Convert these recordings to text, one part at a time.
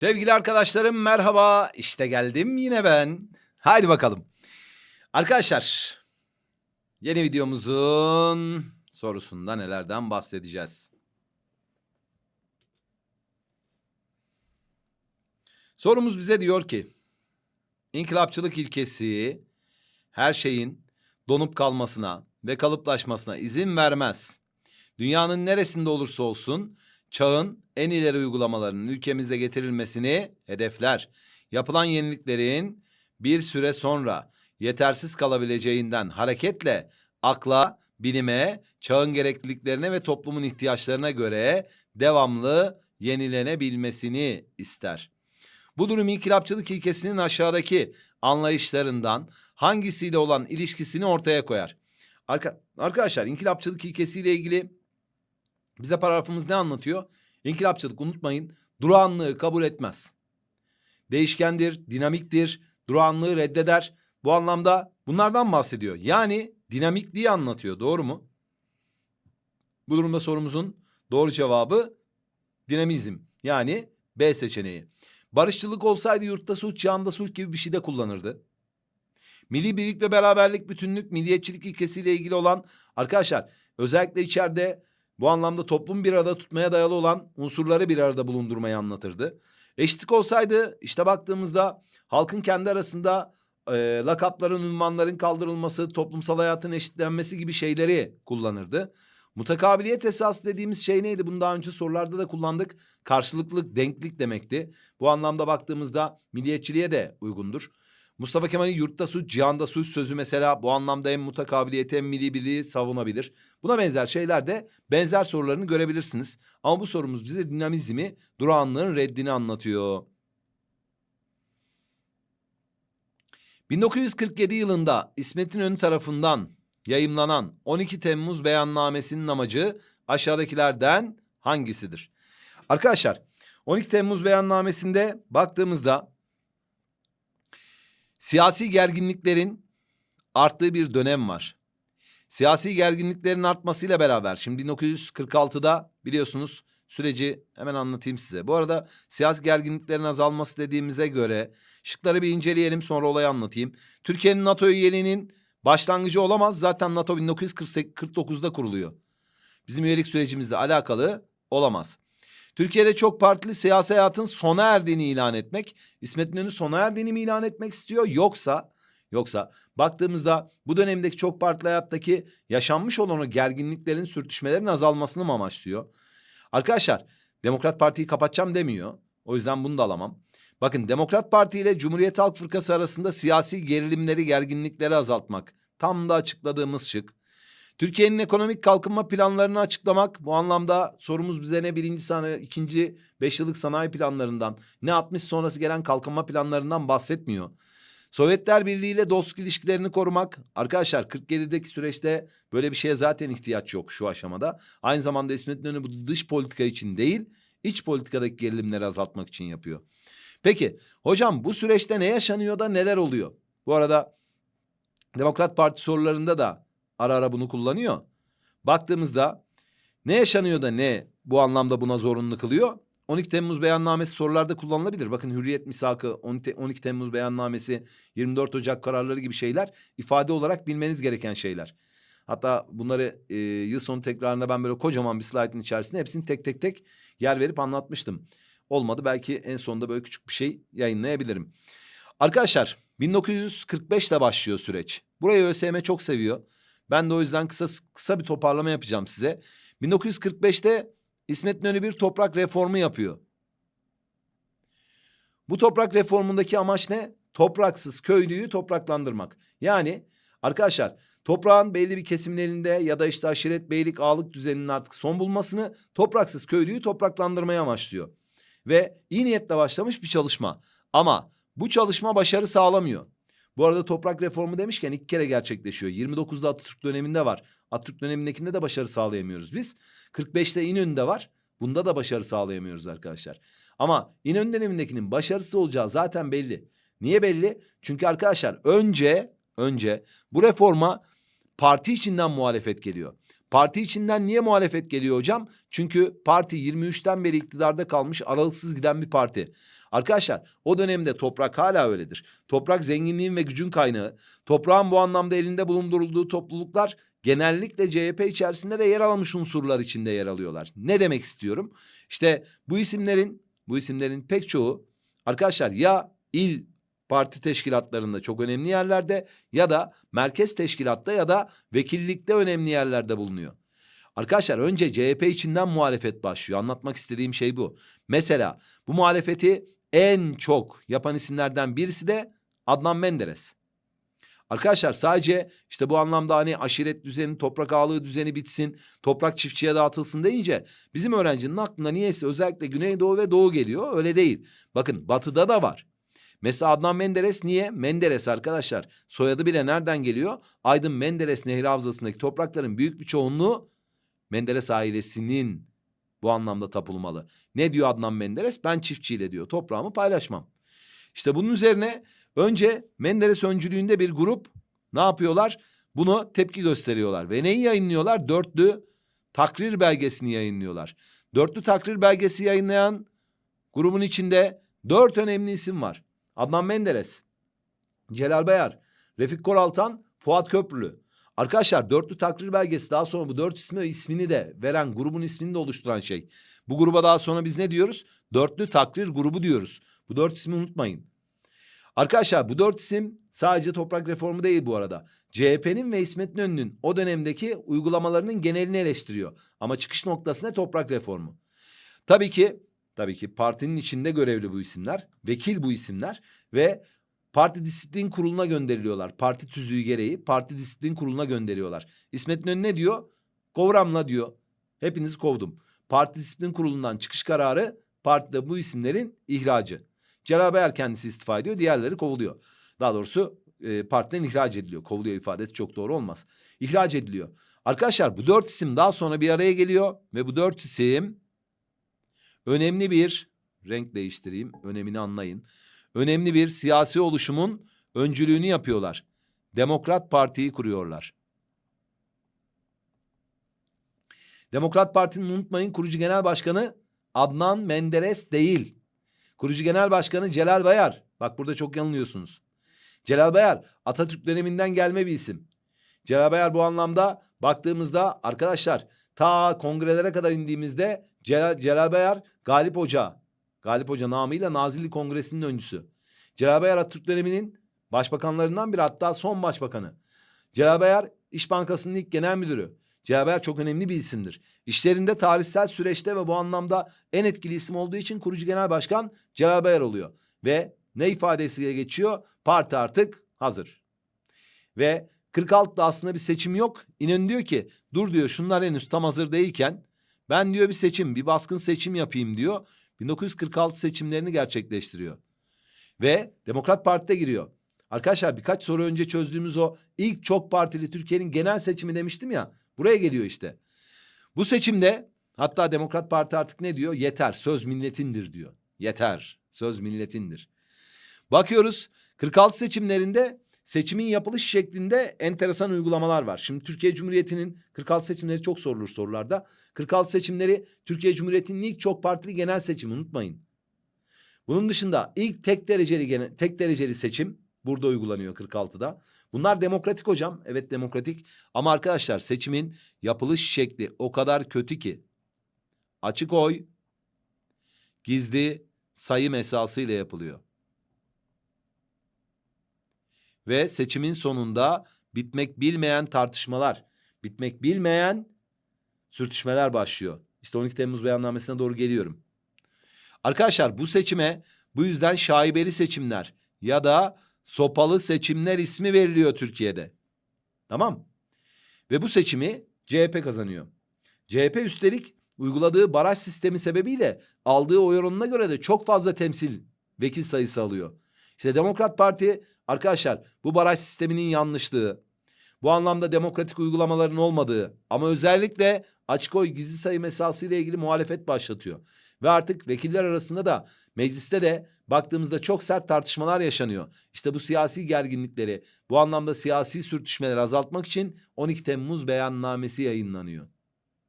Sevgili arkadaşlarım merhaba. İşte geldim yine ben. Haydi bakalım. Arkadaşlar yeni videomuzun sorusunda nelerden bahsedeceğiz? Sorumuz bize diyor ki İnkılapçılık ilkesi her şeyin donup kalmasına ve kalıplaşmasına izin vermez. Dünyanın neresinde olursa olsun çağın en ileri uygulamalarının ülkemize getirilmesini hedefler. Yapılan yeniliklerin bir süre sonra yetersiz kalabileceğinden hareketle akla, bilime, çağın gerekliliklerine ve toplumun ihtiyaçlarına göre devamlı yenilenebilmesini ister. Bu durum inkılapçılık ilkesinin aşağıdaki anlayışlarından hangisiyle olan ilişkisini ortaya koyar. Arka, arkadaşlar inkılapçılık ilkesiyle ilgili bize paragrafımız ne anlatıyor? İnkılapçılık unutmayın durağanlığı kabul etmez. Değişkendir, dinamiktir, durağanlığı reddeder. Bu anlamda bunlardan bahsediyor. Yani dinamikliği anlatıyor doğru mu? Bu durumda sorumuzun doğru cevabı dinamizm yani B seçeneği. Barışçılık olsaydı yurtta sulh, cihanda sulh gibi bir şey de kullanırdı. Milli birlik ve beraberlik, bütünlük, milliyetçilik ilkesiyle ilgili olan arkadaşlar özellikle içeride bu anlamda toplum bir arada tutmaya dayalı olan unsurları bir arada bulundurmayı anlatırdı. Eşitlik olsaydı işte baktığımızda halkın kendi arasında e, lakapların, ünvanların kaldırılması, toplumsal hayatın eşitlenmesi gibi şeyleri kullanırdı. Mutakabiliyet esası dediğimiz şey neydi? Bunu daha önce sorularda da kullandık. Karşılıklılık, denklik demekti. Bu anlamda baktığımızda milliyetçiliğe de uygundur. Mustafa Kemal'in yurtta sulh, cihanda sulh sözü mesela bu anlamda hem mutakabiliyeti hem milli birliği savunabilir. Buna benzer şeyler de benzer sorularını görebilirsiniz. Ama bu sorumuz bize dinamizmi, durağanlığın reddini anlatıyor. 1947 yılında İsmet İnönü tarafından yayımlanan 12 Temmuz beyannamesinin amacı aşağıdakilerden hangisidir? Arkadaşlar 12 Temmuz beyannamesinde baktığımızda siyasi gerginliklerin arttığı bir dönem var. Siyasi gerginliklerin artmasıyla beraber şimdi 1946'da biliyorsunuz süreci hemen anlatayım size. Bu arada siyasi gerginliklerin azalması dediğimize göre şıkları bir inceleyelim sonra olayı anlatayım. Türkiye'nin NATO üyeliğinin başlangıcı olamaz. Zaten NATO 1949'da kuruluyor. Bizim üyelik sürecimizle alakalı olamaz. Türkiye'de çok partili siyasi hayatın sona erdiğini ilan etmek. İsmet İnönü sona erdiğini mi ilan etmek istiyor yoksa yoksa baktığımızda bu dönemdeki çok partili hayattaki yaşanmış olan o gerginliklerin sürtüşmelerin azalmasını mı amaçlıyor? Arkadaşlar Demokrat Parti'yi kapatacağım demiyor. O yüzden bunu da alamam. Bakın Demokrat Parti ile Cumhuriyet Halk Fırkası arasında siyasi gerilimleri, gerginlikleri azaltmak. Tam da açıkladığımız şık. Türkiye'nin ekonomik kalkınma planlarını açıklamak bu anlamda sorumuz bize ne birinci sanayi, ikinci beş yıllık sanayi planlarından ne 60 sonrası gelen kalkınma planlarından bahsetmiyor. Sovyetler Birliği ile dostluk ilişkilerini korumak. Arkadaşlar 47'deki süreçte böyle bir şeye zaten ihtiyaç yok şu aşamada. Aynı zamanda İsmet İnönü bu dış politika için değil, iç politikadaki gerilimleri azaltmak için yapıyor. Peki hocam bu süreçte ne yaşanıyor da neler oluyor? Bu arada Demokrat Parti sorularında da ara ara bunu kullanıyor. Baktığımızda ne yaşanıyor da ne bu anlamda buna zorunlu kılıyor? 12 Temmuz beyannamesi sorularda kullanılabilir. Bakın Hürriyet Misakı, 12 Temmuz beyannamesi, 24 Ocak kararları gibi şeyler ifade olarak bilmeniz gereken şeyler. Hatta bunları e, yıl sonu tekrarında ben böyle kocaman bir slaytın içerisinde hepsini tek tek tek yer verip anlatmıştım. Olmadı belki en sonunda böyle küçük bir şey yayınlayabilirim. Arkadaşlar 1945 ile başlıyor süreç. Burayı ÖSYM çok seviyor. Ben de o yüzden kısa kısa bir toparlama yapacağım size. 1945'te İsmet İnönü bir toprak reformu yapıyor. Bu toprak reformundaki amaç ne? Topraksız köylüyü topraklandırmak. Yani arkadaşlar toprağın belli bir kesimin elinde ya da işte aşiret beylik ağalık düzeninin artık son bulmasını topraksız köylüyü topraklandırmaya amaçlıyor. Ve iyi niyetle başlamış bir çalışma. Ama bu çalışma başarı sağlamıyor. Bu arada toprak reformu demişken iki kere gerçekleşiyor. 29'da Atatürk döneminde var. Atatürk dönemindekinde de başarı sağlayamıyoruz biz. 45'te İnönü'nde var. Bunda da başarı sağlayamıyoruz arkadaşlar. Ama İnönü dönemindekinin başarısı olacağı zaten belli. Niye belli? Çünkü arkadaşlar önce önce bu reforma parti içinden muhalefet geliyor. Parti içinden niye muhalefet geliyor hocam? Çünkü parti 23'ten beri iktidarda kalmış aralıksız giden bir parti. Arkadaşlar o dönemde toprak hala öyledir. Toprak zenginliğin ve gücün kaynağı. Toprağın bu anlamda elinde bulundurulduğu topluluklar genellikle CHP içerisinde de yer almış unsurlar içinde yer alıyorlar. Ne demek istiyorum? İşte bu isimlerin bu isimlerin pek çoğu arkadaşlar ya il parti teşkilatlarında çok önemli yerlerde ya da merkez teşkilatta ya da vekillikte önemli yerlerde bulunuyor. Arkadaşlar önce CHP içinden muhalefet başlıyor. Anlatmak istediğim şey bu. Mesela bu muhalefeti en çok yapan isimlerden birisi de Adnan Menderes. Arkadaşlar sadece işte bu anlamda hani aşiret düzeni, toprak ağalığı düzeni bitsin, toprak çiftçiye dağıtılsın deyince bizim öğrencinin aklına niyeyse özellikle Güneydoğu ve Doğu geliyor. Öyle değil. Bakın batıda da var. Mesela Adnan Menderes niye? Menderes arkadaşlar. Soyadı bile nereden geliyor? Aydın Menderes Nehri Havzası'ndaki toprakların büyük bir çoğunluğu Menderes ailesinin bu anlamda tapılmalı. Ne diyor Adnan Menderes? Ben çiftçiyle diyor. Toprağımı paylaşmam. İşte bunun üzerine önce Menderes öncülüğünde bir grup ne yapıyorlar? Bunu tepki gösteriyorlar. Ve neyi yayınlıyorlar? Dörtlü takrir belgesini yayınlıyorlar. Dörtlü takrir belgesi yayınlayan grubun içinde dört önemli isim var. Adnan Menderes, Celal Bayar, Refik Koraltan, Fuat Köprülü. Arkadaşlar dörtlü takrir belgesi daha sonra bu dört ismi ismini de veren grubun ismini de oluşturan şey. Bu gruba daha sonra biz ne diyoruz? Dörtlü takrir grubu diyoruz. Bu dört ismi unutmayın. Arkadaşlar bu dört isim sadece toprak reformu değil bu arada. CHP'nin ve İsmet İnönü'nün o dönemdeki uygulamalarının genelini eleştiriyor. Ama çıkış noktası ne? Toprak reformu. Tabii ki tabii ki partinin içinde görevli bu isimler, vekil bu isimler ve Parti disiplin kuruluna gönderiliyorlar. Parti tüzüğü gereği parti disiplin kuruluna gönderiyorlar. İsmet İnönü ne diyor? Kovramla diyor. Hepinizi kovdum. Parti disiplin kurulundan çıkış kararı partide bu isimlerin ihracı. Celal Bayar kendisi istifa ediyor. Diğerleri kovuluyor. Daha doğrusu e, partiden ihraç ediliyor. Kovuluyor ifadesi çok doğru olmaz. İhraç ediliyor. Arkadaşlar bu dört isim daha sonra bir araya geliyor. Ve bu dört isim önemli bir renk değiştireyim. Önemini anlayın önemli bir siyasi oluşumun öncülüğünü yapıyorlar. Demokrat Parti'yi kuruyorlar. Demokrat Parti'nin unutmayın kurucu genel başkanı Adnan Menderes değil. Kurucu genel başkanı Celal Bayar. Bak burada çok yanılıyorsunuz. Celal Bayar Atatürk döneminden gelme bir isim. Celal Bayar bu anlamda baktığımızda arkadaşlar ta kongrelere kadar indiğimizde Celal, Celal Bayar Galip Hoca Galip Hoca namıyla Nazilli Kongresi'nin öncüsü. Celal Bayar Atatürk döneminin başbakanlarından biri hatta son başbakanı. Celal Bayar İş Bankası'nın ilk genel müdürü. Celal Bayar çok önemli bir isimdir. İşlerinde tarihsel süreçte ve bu anlamda en etkili isim olduğu için kurucu genel başkan Celal Bayar oluyor. Ve ne ifadesiyle geçiyor? Parti artık hazır. Ve 46'da aslında bir seçim yok. İnönü diyor ki dur diyor şunlar henüz tam hazır değilken ben diyor bir seçim bir baskın seçim yapayım diyor. 1946 seçimlerini gerçekleştiriyor. Ve Demokrat Parti'de giriyor. Arkadaşlar birkaç soru önce çözdüğümüz o ilk çok partili Türkiye'nin genel seçimi demiştim ya. Buraya geliyor işte. Bu seçimde hatta Demokrat Parti artık ne diyor? Yeter söz milletindir diyor. Yeter söz milletindir. Bakıyoruz 46 seçimlerinde seçimin yapılış şeklinde enteresan uygulamalar var. Şimdi Türkiye Cumhuriyeti'nin 46 seçimleri çok sorulur sorularda. 46 seçimleri Türkiye Cumhuriyeti'nin ilk çok partili genel seçimi unutmayın. Bunun dışında ilk tek dereceli tek dereceli seçim burada uygulanıyor 46'da. Bunlar demokratik hocam. Evet demokratik. Ama arkadaşlar seçimin yapılış şekli o kadar kötü ki. Açık oy gizli sayım esasıyla yapılıyor. Ve seçimin sonunda bitmek bilmeyen tartışmalar, bitmek bilmeyen sürtüşmeler başlıyor. İşte 12 Temmuz beyannamesine doğru geliyorum. Arkadaşlar bu seçime bu yüzden şaibeli seçimler ya da sopalı seçimler ismi veriliyor Türkiye'de. Tamam. Ve bu seçimi CHP kazanıyor. CHP üstelik uyguladığı baraj sistemi sebebiyle aldığı oy oranına göre de çok fazla temsil vekil sayısı alıyor. İşte Demokrat Parti arkadaşlar bu baraj sisteminin yanlışlığı, bu anlamda demokratik uygulamaların olmadığı ama özellikle açık oy gizli sayım esası ile ilgili muhalefet başlatıyor. Ve artık vekiller arasında da mecliste de baktığımızda çok sert tartışmalar yaşanıyor. İşte bu siyasi gerginlikleri, bu anlamda siyasi sürtüşmeleri azaltmak için 12 Temmuz beyannamesi yayınlanıyor.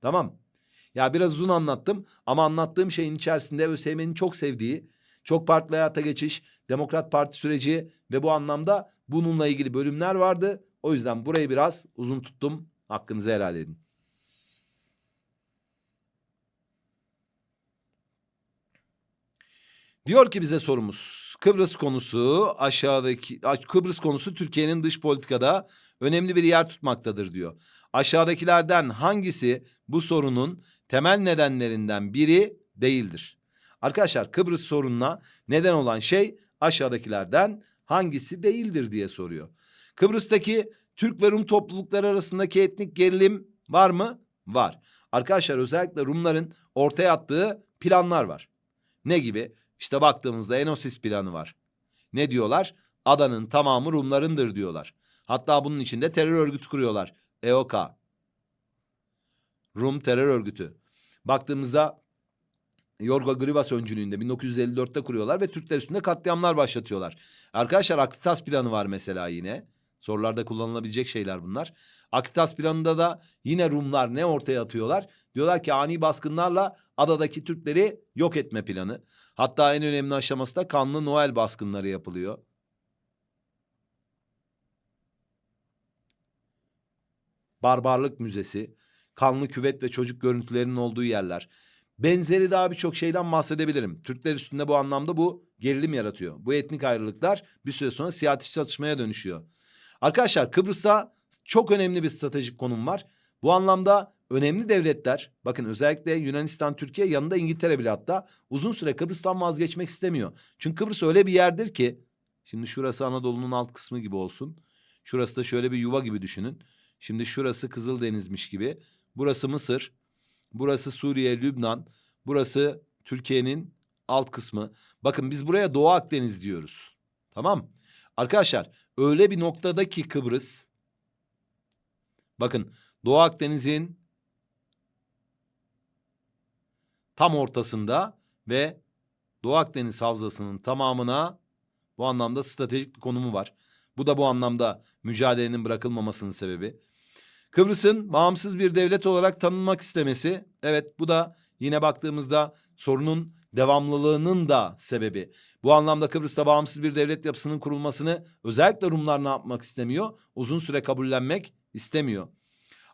Tamam. Ya biraz uzun anlattım ama anlattığım şeyin içerisinde ÖSYM'nin çok sevdiği, çok partili hayata geçiş, Demokrat Parti süreci ve bu anlamda bununla ilgili bölümler vardı. O yüzden burayı biraz uzun tuttum. Hakkınızı helal edin. Diyor ki bize sorumuz. Kıbrıs konusu aşağıdaki Kıbrıs konusu Türkiye'nin dış politikada önemli bir yer tutmaktadır diyor. Aşağıdakilerden hangisi bu sorunun temel nedenlerinden biri değildir? Arkadaşlar Kıbrıs sorununa neden olan şey aşağıdakilerden hangisi değildir diye soruyor. Kıbrıs'taki Türk ve Rum toplulukları arasındaki etnik gerilim var mı? Var. Arkadaşlar özellikle Rumların ortaya attığı planlar var. Ne gibi? İşte baktığımızda Enosis planı var. Ne diyorlar? Adanın tamamı Rumlarındır diyorlar. Hatta bunun içinde terör örgütü kuruyorlar. EOKA. Rum terör örgütü. Baktığımızda Yorgo Grivas öncülüğünde 1954'te kuruyorlar ve Türkler üstünde katliamlar başlatıyorlar. Arkadaşlar Aktitas planı var mesela yine. Sorularda kullanılabilecek şeyler bunlar. Aktitas planında da yine Rumlar ne ortaya atıyorlar? Diyorlar ki ani baskınlarla adadaki Türkleri yok etme planı. Hatta en önemli aşaması da kanlı Noel baskınları yapılıyor. Barbarlık Müzesi, kanlı küvet ve çocuk görüntülerinin olduğu yerler. Benzeri daha birçok şeyden bahsedebilirim. Türkler üstünde bu anlamda bu gerilim yaratıyor. Bu etnik ayrılıklar bir süre sonra siyasi çatışmaya dönüşüyor. Arkadaşlar Kıbrıs'ta çok önemli bir stratejik konum var. Bu anlamda önemli devletler bakın özellikle Yunanistan, Türkiye yanında İngiltere bile hatta uzun süre Kıbrıs'tan vazgeçmek istemiyor. Çünkü Kıbrıs öyle bir yerdir ki şimdi şurası Anadolu'nun alt kısmı gibi olsun. Şurası da şöyle bir yuva gibi düşünün. Şimdi şurası Kızıldeniz'miş gibi. Burası Mısır. Burası Suriye, Lübnan. Burası Türkiye'nin alt kısmı. Bakın biz buraya Doğu Akdeniz diyoruz. Tamam. Arkadaşlar öyle bir noktada ki Kıbrıs. Bakın Doğu Akdeniz'in tam ortasında ve Doğu Akdeniz havzasının tamamına bu anlamda stratejik bir konumu var. Bu da bu anlamda mücadelenin bırakılmamasının sebebi. Kıbrıs'ın bağımsız bir devlet olarak tanınmak istemesi, evet bu da yine baktığımızda sorunun devamlılığının da sebebi. Bu anlamda Kıbrıs'ta bağımsız bir devlet yapısının kurulmasını özellikle Rumlar ne yapmak istemiyor? Uzun süre kabullenmek istemiyor.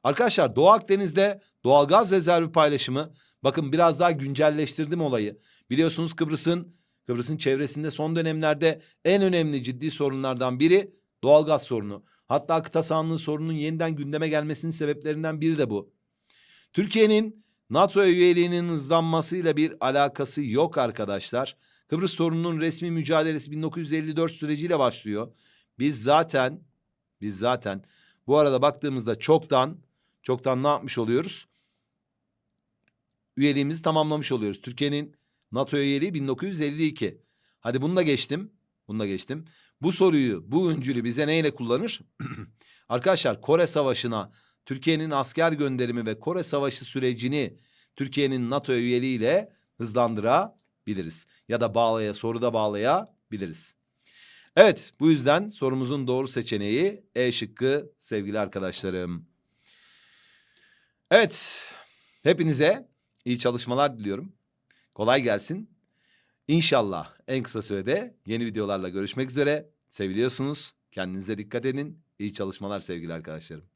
Arkadaşlar Doğu Akdeniz'de doğalgaz rezervi paylaşımı bakın biraz daha güncelleştirdim olayı. Biliyorsunuz Kıbrıs'ın Kıbrıs'ın çevresinde son dönemlerde en önemli ciddi sorunlardan biri doğalgaz sorunu. Hatta kıta sahanlığı sorununun yeniden gündeme gelmesinin sebeplerinden biri de bu. Türkiye'nin NATO üyeliğinin hızlanmasıyla bir alakası yok arkadaşlar. Kıbrıs sorununun resmi mücadelesi 1954 süreciyle başlıyor. Biz zaten biz zaten bu arada baktığımızda çoktan çoktan ne yapmış oluyoruz? Üyeliğimizi tamamlamış oluyoruz. Türkiye'nin NATO üyeliği 1952. Hadi bunu da geçtim. Bunu geçtim. Bu soruyu, bu öncülü bize neyle kullanır? Arkadaşlar Kore Savaşı'na Türkiye'nin asker gönderimi ve Kore Savaşı sürecini Türkiye'nin NATO üyeliğiyle hızlandırabiliriz. Ya da bağlaya, soruda bağlayabiliriz. Evet, bu yüzden sorumuzun doğru seçeneği E şıkkı sevgili arkadaşlarım. Evet, hepinize iyi çalışmalar diliyorum. Kolay gelsin. İnşallah en kısa sürede yeni videolarla görüşmek üzere. Seviliyorsunuz. Kendinize dikkat edin. İyi çalışmalar sevgili arkadaşlarım.